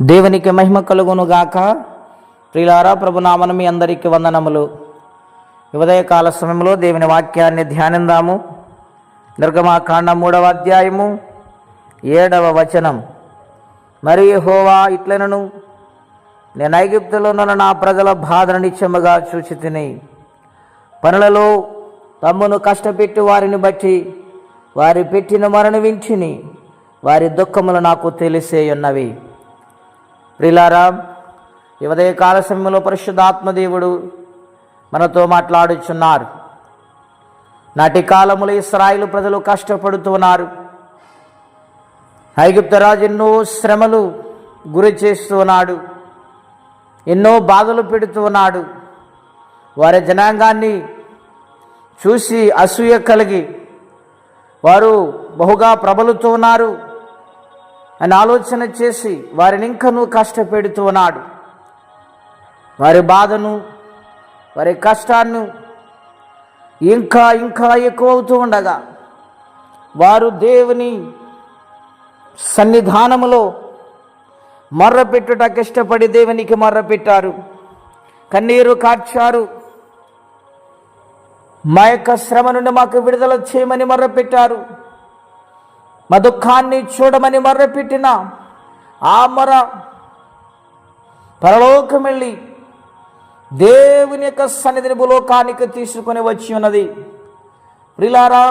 దేవునికి మహిమ కలుగును గాక ప్రభునామను మీ అందరికీ వందనములు. ఉదయకాల సమయంలో దేవుని వాక్యాన్ని ధ్యానిందాము. నిర్గమాకాండ మూడవ అధ్యాయము ఏడవ వచనం. మరి హోవా ఇట్లనను నేను ఐగిప్తులోనున్న నా ప్రజల బాధను నిత్యముగా చూచి తిని పనులలో తమ్మును కష్టపెట్టి వారిని బట్టి వారి పెట్టిన మరణవించిని వారి దుఃఖములు నాకు తెలిసే ఉన్నవి ప్రిలారా ఈ ఉదయకాల సమయంలో పరిశుద్ధాత్మదేవుడు మనతో మాట్లాడుచున్నారు. నాటి కాలములో ఇస్రాయిలు ప్రజలు కష్టపడుతున్నారు ఐగుప్తరాజు ఎన్నో శ్రమలు గురి చేస్తున్నాడు ఎన్నో బాధలు పెడుతున్నాడు వారి జనాంగాన్ని చూసి అసూయ కలిగి వారు బహుగా ప్రబలుతున్నారు అని ఆలోచన చేసి వారిని ఇంకనూ కష్టపెడుతూ ఉన్నాడు. వారి బాధను వారి కష్టాన్ని ఇంకా ఇంకా ఎక్కువ అవుతూ ఉండగా వారు దేవుని సన్నిధానములో మర్రపెట్టుటకు ఇష్టపడి దేవునికి మర్రపెట్టారు. కన్నీరు కార్చారు. మా యొక్క శ్రమ నుండి మాకు విడుదల చేయమని మర్రపెట్టారు. మా దుఃఖాన్ని చూడమని మర్రపెట్టిన ఆ మొర పరలోకం వెళ్ళి దేవుని యొక్క సన్నిధిని భూలోకానికి తీసుకొని వచ్చి ఉన్నది. ప్రిలారా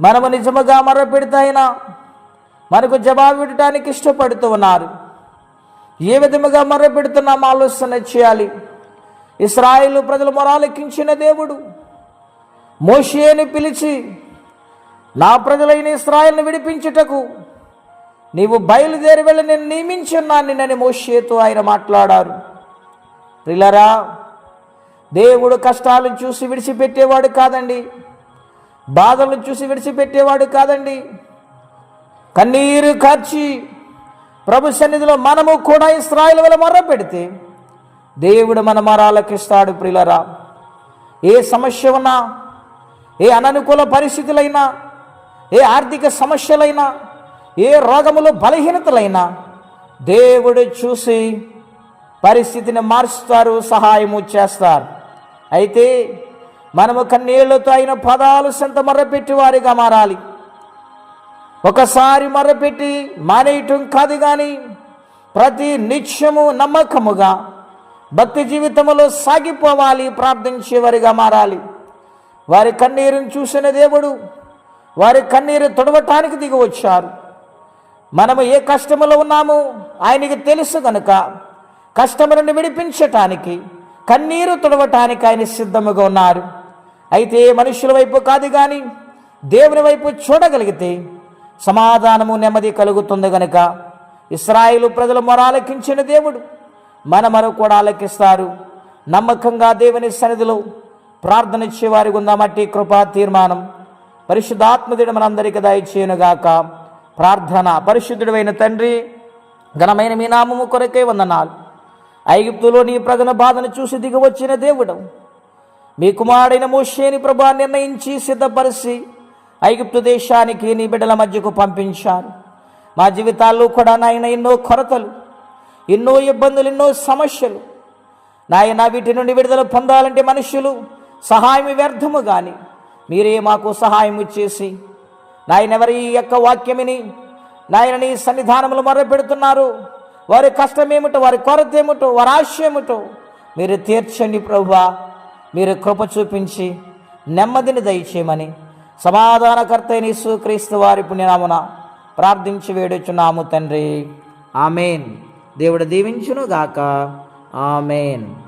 మనము నిజముగా మర్రపెడితేయినా మనకు జవాబు ఇవ్వడానికి ఇష్టపడుతూ ఉన్నారు. ఏ విధముగా మర్రపెడుతున్నాం ఆలోచన చేయాలి. ఇస్రాయిల్ ప్రజలు మొరాలెక్కించిన దేవుడు మోషేని పిలిచి నా ప్రజలైన ఇస్రాయల్ని విడిపించుటకు నీవు బయలుదేరి వెళ్ళి నేను నియమించున్నాను నిన్నని మోషేతో ఆయన మాట్లాడారు. ప్రిలరా దేవుడు కష్టాలను చూసి విడిచిపెట్టేవాడు కాదండి. బాధలను చూసి విడిచిపెట్టేవాడు కాదండి. కన్నీరు కార్చి ప్రభు సన్నిధిలో మనము కూడా ఇస్రాయిల్ వల్ల మర్ర పెడితే దేవుడు మన మరాలకిస్తాడు ప్రిలరా ఏ సమస్య ఉన్నా ఏ అననుకూల పరిస్థితులైనా ఏ ఆర్థిక సమస్యలైనా ఏ రోగములు బలహీనతలైనా దేవుడు చూసి పరిస్థితిని మారుస్తారు సహాయము చేస్తారు. అయితే మనము కన్నీళ్ళతో అయిన పదాలు సంత మర్రపెట్టి వారిగా మారాలి. ఒకసారి మర్రపెట్టి మానేయటం కాదు కానీ ప్రతి నిత్యము నమ్మకముగా భక్తి జీవితంలో సాగిపోవాలి ప్రార్థించేవారిగా మారాలి. వారి కన్నీరుని చూసిన దేవుడు వారి కన్నీరు తొడవటానికి దిగి వచ్చారు మనము ఏ కష్టములో ఉన్నామో? ఆయనకి తెలుసు కనుక కష్టము నుండి విడిపించటానికి కన్నీరు తుడవటానికి ఆయన సిద్ధముగా ఉన్నారు. అయితే మనుషుల వైపు కాదు కానీ దేవుని వైపు చూడగలిగితే సమాధానము నెమ్మది కలుగుతుంది గనుక ఇస్రాయిలు ప్రజలు మొరాలకించిన దేవుడు. మనమను కూడా ఆలకిస్తారు. నమ్మకంగా దేవుని సన్నిధిలో ప్రార్థన ఇచ్చేవారి ఉందామట్టి కృపా తీర్మానం. పరిశుద్ధాత్మదుడు మనందరికీ దయచేయునుగాక. ప్రార్థన. పరిశుద్ధుడైన తండ్రి ఘనమైన మీ నామము కొరకే వందనాలు. ఐగుప్తులో నీ ప్రజల బాధను చూసి దిగవచ్చిన దేవుడు. మీ కుమారుడైన మోషేని ప్రభా నిర్ణయించి సిద్ధపరిచి ఐగుప్తు దేశానికి నీ బిడ్డల మధ్యకు పంపించారు. మా జీవితాల్లో కూడా నాయన ఎన్నో కొరతలు ఎన్నో ఇబ్బందులు ఎన్నో సమస్యలు. నాయన వీటి నుండి విడుదల పొందాలంటే మనుషులు సహాయం వ్యర్థము కానీ మీరే మాకు సహాయం చేసి నాయన ఎవరి యొక్క వాక్యమిని నాయన నీ సన్నిధానములు మొరపెడుతున్నారు. వారి కష్టమేమిటో వారి కొరత ఏమిటో వారి ఆశ ఏమిటో మీరు తీర్చండి ప్రభువా. మీరు కృప చూపించి నెమ్మదిని దయచేయమని సమాధానకర్త అయిన వారి పుణ్యనామున ప్రార్థించి వేడుచున్నాము తండ్రి. ఆమెన్. దేవుడు దీవించును గాక ఆమెన్.